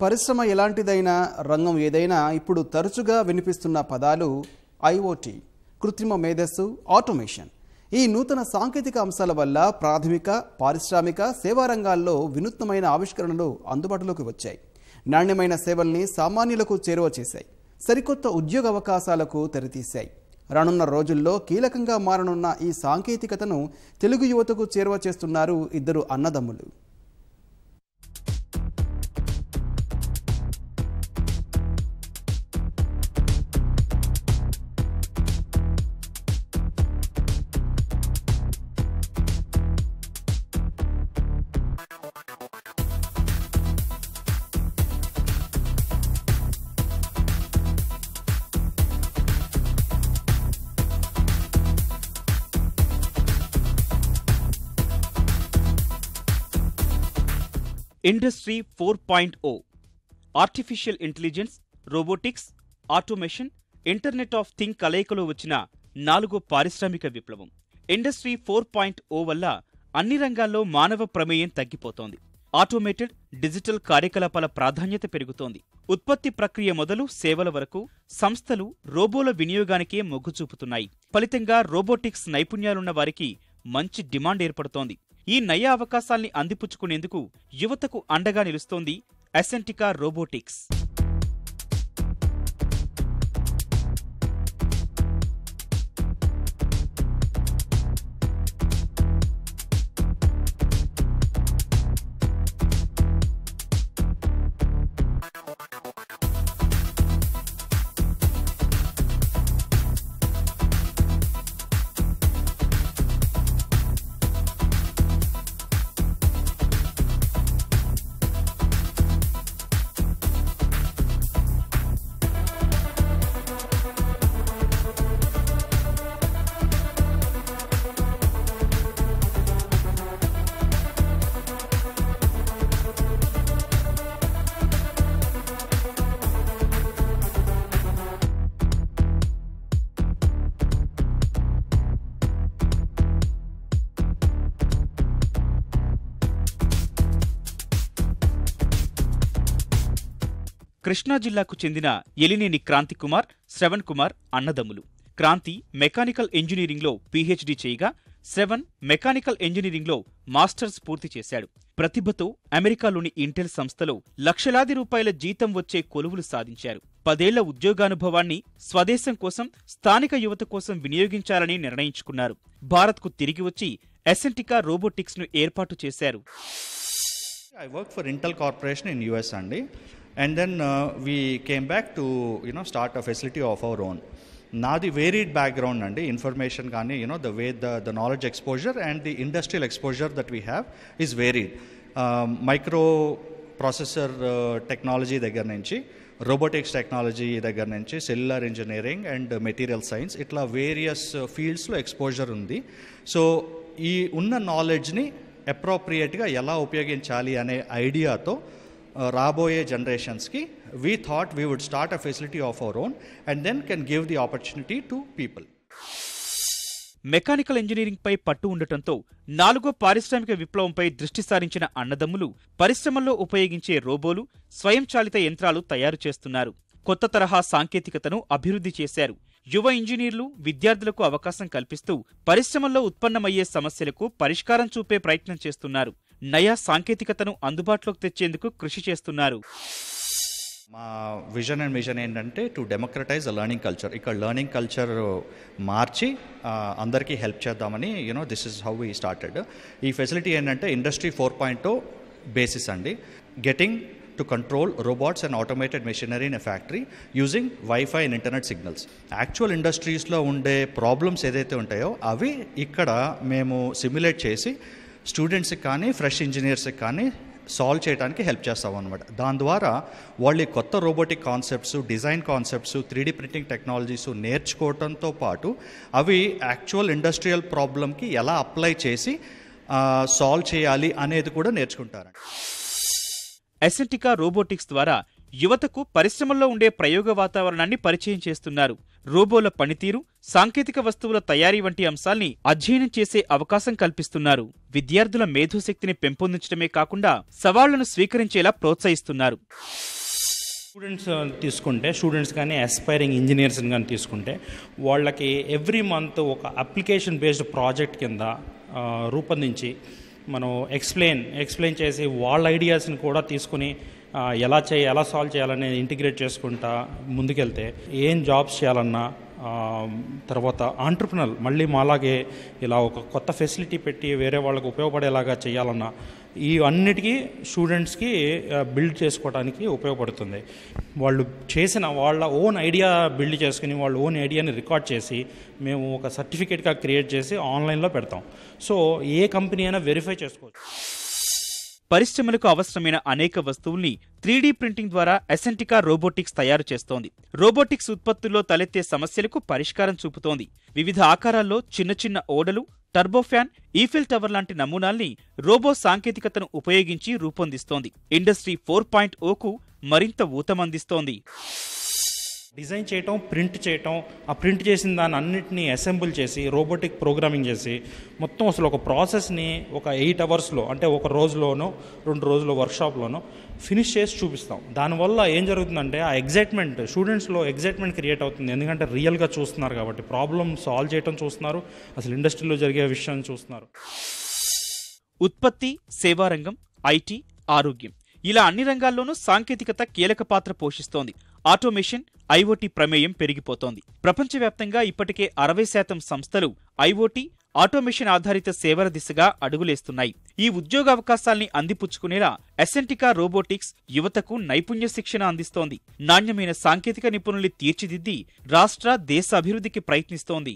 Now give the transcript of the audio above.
పరిశ్రమ ఎలాంటిదైనా రంగం ఏదైనా ఇప్పుడు తరచుగా వినిపిస్తున్న పదాలు ఐఓటీ కృత్రిమ మేధస్సు ఆటోమేషన్. ఈ నూతన సాంకేతిక అంశాల వల్ల ప్రాథమిక పారిశ్రామిక సేవా రంగాల్లో వినూత్నమైన ఆవిష్కరణలు అందుబాటులోకి వచ్చాయి. నాణ్యమైన సేవల్ని సామాన్యులకు చేరువ చేశాయి. సరికొత్త ఉద్యోగ అవకాశాలకు తెరతీశాయి. రానున్న రోజుల్లో కీలకంగా మారనున్న ఈ సాంకేతికతను తెలుగు యువతకు చేరువ చేస్తున్నారు ఇద్దరు అన్నదమ్ములు. Industry four point O artificial intelligence robotics automation internet of thing కలయికలో వచ్చిన నాలుగో పారిశ్రామిక విప్లవం. ఇండస్ట్రీ ఫోర్ పాయింట్ ఓ వల్ల అన్ని రంగాల్లో మానవ ప్రమేయం తగ్గిపోతోంది. ఆటోమేటెడ్ డిజిటల్ కార్యకలాపాల ప్రాధాన్యత పెరుగుతోంది. ఉత్పత్తి ప్రక్రియ మొదలు సేవల వరకు సంస్థలు రోబోల వినియోగానికే మొగ్గు చూపుతున్నాయి. ఫలితంగా రోబోటిక్స్ నైపుణ్యాలున్న వారికి మంచి డిమాండ్ ఏర్పడుతోంది. ఈ నయ అవకాశాల్ని అందిపుచ్చుకునేందుకు యువతకు అండగా నిలుస్తోంది అసెంటికా రోబోటిక్స్. కృష్ణా జిల్లాకు చెందిన ఎలినేని క్రాంతి కుమార్ శ్రవణ్ కుమార్ అన్నదమ్ములు. క్రాంతి మెకానికల్ ఇంజనీరింగ్లో పీహెచ్డీ చేయగా శ్రవణ్ మెకానికల్ ఇంజనీరింగ్లో మాస్టర్స్ పూర్తి చేశాడు. ప్రతిభతో అమెరికాలోని ఇంటెల్ సంస్థలో లక్షలాది రూపాయల జీతం వచ్చే కొలువులు సాధించారు. పదేళ్ళ ఉద్యోగానుభవాన్ని స్వదేశం కోసం స్థానిక యువత కోసం వినియోగించాలని నిర్ణయించుకున్నారు. భారత్కు తిరిగి వచ్చి ఎసెంటికా రోబోటిక్స్ను ఏర్పాటు చేశారు. I work for Intel corporation in US అండి. And then we came back to you know start a facility of our own నాది వేరీడ్ బ్యాక్గ్రౌండ్ అండి. ఇన్ఫర్మేషన్ కానీ you know the way the the knowledge exposure and the industrial exposure that we have is varied micro processor technology దగ్గర నుంచి robotics technology దగ్గర నుంచి cellular engineering and material science ఇట్లా various ఫీల్డ్స్లో exposure ఉంది. So ఈ ఉన్న నాలెడ్జ్ని అప్రోప్రియేట్గా ఎలా ఉపయోగించాలి అనే ఐడియాతో రాబోయే జనరేషన్స్కి we thought we would start a facility of our own and then can give the opportunity to people mechanical engineering పై పట్టు ఉండటంతో నాలుగో పారిశ్రామిక విప్లవంపై దృష్టి సారించిన అన్నదమ్ములు పరిశ్రమల్లో ఉపయోగించే రోబోలు స్వయంచాలిత యంత్రాలు తయారు చేస్తున్నారు. కొత్త తరహా సాంకేతికతను అభివృద్ధి చేశారు. యువ ఇంజనీర్లు విద్యార్థులకు అవకాశం కల్పిస్తూ పరిశ్రమల్లో ఉత్పన్నమయ్యే సమస్యలకు పరిష్కారం చూపే ప్రయత్నం చేస్తున్నారు. నయా సాంకేతికతను అందుబాటులోకి తెచ్చేందుకు కృషి చేస్తున్నారు. మా విజన్ అండ్ మిషన్ ఏంటంటే టు డెమోక్రటైజ్ లర్నింగ్ కల్చర్ ఇక్కడ లర్నింగ్ కల్చర్ మార్చి అందరికీ హెల్ప్ చేద్దామని you know this is how we started ఈ ఫెసిలిటీ ఏంటంటే ఇండస్ట్రీ ఫోర్ పాయింట్ బేసిస్ అండి. Getting to control robots and automated machinery in a factory using wifi and internet signals actual ఇండస్ట్రీస్లో ఉండే problems ఏదైతే ఉంటాయో అవి ఇక్కడ మేము సిమ్యులేట్ చేసి స్టూడెంట్స్కి కానీ ఫ్రెష్ ఇంజనీర్స్కి కానీ సాల్వ్ చేయడానికి హెల్ప్ చేస్తాం అనమాట దాని ద్వారా వాళ్ళు ఈ కొత్త robotic concepts design concepts three D printing technologies నేర్చుకోవడంతో పాటు అవి యాక్చువల్ ఇండస్ట్రియల్ ప్రాబ్లమ్కి ఎలా అప్లై చేసి సాల్వ్ చేయాలి అనేది కూడా నేర్చుకుంటారు అసెంటికా రోబోటిక్స్ ద్వారా యువతకు పరిశ్రమల్లో ఉండే ప్రయోగ వాతావరణాన్ని పరిచయం చేస్తున్నారు. రోబోల పనితీరు సాంకేతిక వస్తువుల తయారీ వంటి అంశాల్ని అధ్యయనం చేసే అవకాశం కల్పిస్తున్నారు. విద్యార్థుల మేధోశక్తిని పెంపొందించడమే కాకుండా సవాళ్ళను స్వీకరించేలా ప్రోత్సహిస్తున్నారు. స్టూడెంట్స్ తీసుకుంటే స్టూడెంట్స్ కానీ ఆస్పైరింగ్ ఇంజనీర్స్ కానీ తీసుకుంటే వాళ్ళకి ఎవ్రీ మంత్ ఒక అప్లికేషన్ బేస్డ్ ప్రాజెక్ట్ కింద రూపొందించి మనం ఎక్స్ప్లెయిన్ ఎక్స్ప్లెయిన్ చేసి వాళ్ళ ఐడియాస్ని కూడా తీసుకుని ఎలా చేయ ఎలా సాల్వ్ చేయాలని ఇంటిగ్రేట్ చేసుకుంటా ముందుకెళ్తే ఏం జాబ్స్ చేయాలన్నా తర్వాత ఆంటర్ప్రినల్ మళ్ళీ మాలాగే ఇలా ఒక కొత్త ఫెసిలిటీ పెట్టి వేరే వాళ్ళకి ఉపయోగపడేలాగా చేయాలన్నా ఈ అన్నిటికీ స్టూడెంట్స్కి బిల్డ్ చేసుకోవడానికి ఉపయోగపడుతుంది. వాళ్ళు చేసిన వాళ్ళ ఓన్ ఐడియా బిల్డ్ చేసుకుని వాళ్ళ ఓన్ ఐడియాని రికార్డ్ చేసి మేము ఒక సర్టిఫికేట్గా క్రియేట్ చేసి ఆన్లైన్లో పెడతాం. సో ఏ కంపెనీ అయినా వెరిఫై చేసుకోవచ్చు. పరిశ్రమలకు అవసరమైన అనేక వస్తువుల్ని త్రీడీ ప్రింటింగ్ ద్వారా అసెంటికా రోబోటిక్స్ తయారు చేస్తోంది. రోబోటిక్స్ ఉత్పత్తుల్లో తలెత్తే సమస్యలకు పరిష్కారం చూపుతోంది. వివిధ ఆకారాల్లో చిన్న చిన్న ఓడలు టర్బోఫ్యాన్ ఈఫిల్ టవర్ లాంటి నమూనాల్ని రోబో సాంకేతికతను ఉపయోగించి రూపొందిస్తోంది. ఇండస్ట్రీ ఫోర్ పాయింట్ ఓకు మరింత ఊతమందిస్తోంది. డిజైన్ చేయటం ప్రింట్ చేయటం ఆ ప్రింట్ చేసిన దాన్ని అన్నిటినీ అసెంబుల్ చేసి రోబోటిక్ ప్రోగ్రామింగ్ చేసి మొత్తం అసలు ఒక ప్రాసెస్ని ఒక ఎయిట్ అవర్స్లో అంటే ఒక రోజులోనో రెండు రోజుల్లో వర్క్షాప్లోనో ఫినిష్ చేసి చూపిస్తాం. దానివల్ల ఏం జరుగుతుందంటే ఆ ఎగ్జైట్మెంట్ స్టూడెంట్స్లో ఎగ్జైట్మెంట్ క్రియేట్ అవుతుంది. ఎందుకంటే రియల్గా చూస్తున్నారు కాబట్టి ప్రాబ్లమ్ సాల్వ్ చేయటం చూస్తున్నారు అసలు ఇండస్ట్రీలో జరిగే విషయాన్ని చూస్తున్నారు. ఉత్పత్తి సేవారంగం ఐటీ ఆరోగ్యం. ఇలా అన్ని రంగాల్లోనూ సాంకేతికత కీలక పాత్ర పోషిస్తోంది. ఆటోమేషన్ ఐఓటీ ప్రమేయం పెరిగిపోతోంది. ప్రపంచవ్యాప్తంగా ఇప్పటికే అరవై శాతం సంస్థలు ఐఓటీ ఆటోమేషన్ ఆధారిత సేవల దిశగా అడుగులేస్తున్నాయి. ఈ ఉద్యోగావకాశాల్ని అందిపుచ్చుకునేలా అసెంటికా రోబోటిక్స్ యువతకు నైపుణ్య శిక్షణ అందిస్తోంది. నాణ్యమైన సాంకేతిక నిపుణుల్ని తీర్చిదిద్ది రాష్ట్ర దేశ అభివృద్ధికి ప్రయత్నిస్తోంది.